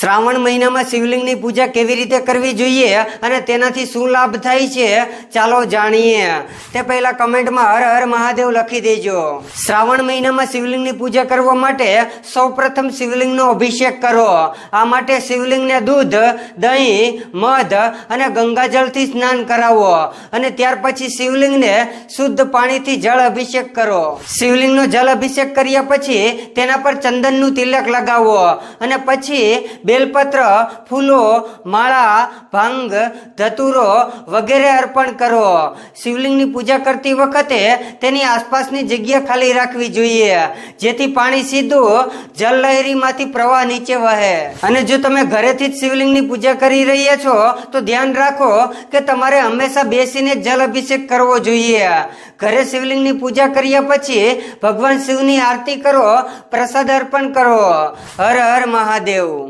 શ્રાવણ મહિનામાં શિવલિંગની પૂજા કેવી રીતે કરવી જોઈએ અને તેનાથી શું લાભ થાય છે, ચાલો જાણીએ. તે પહેલા કમેન્ટમાં હર હર મહાદેવ લખી દેજો. શ્રાવણ મહિનામાં શિવલિંગની પૂજા કરવા માટે સૌપ્રથમ શિવલિંગનો અભિષેક કરો. આ માટે શિવલિંગને દૂધ, દહીં, મધ અને ગંગાજળથી સ્નાન કરાવો અને ત્યાર પછી શિવલિંગને શુદ્ધ પાણીથી જળ અભિષેક કરો. શિવલિંગનો જળ અભિષેક કર્યા પછી તેના પર ચંદનનું તિલક લગાવો અને પછી બેલપત્ર, ફૂલો, માળા, ભાંગ, ધતુરો વગેરે અર્પણ કરો. શિવલિંગની પૂજા કરતી વખતે તેની આસપાસની જગ્યા ખાલી રાખવી જોઈએ. જેથી પાણી સીધું જલલહેરીમાંથી પ્રવાહ નીચે વહે. અને જો તમે ઘરેથી જ શિવલિંગની પૂજા કરી રહ્યા છો, તો ધ્યાન રાખો કે તમારે હંમેશા બેસીને જલ અભિષેક કરવો જોઈએ. ઘરે શિવલિંગની પૂજા કર્યા પછી ભગવાન શિવની આરતી કરો, પ્રસાદ અર્પણ કરો. હર હર મહાદેવ.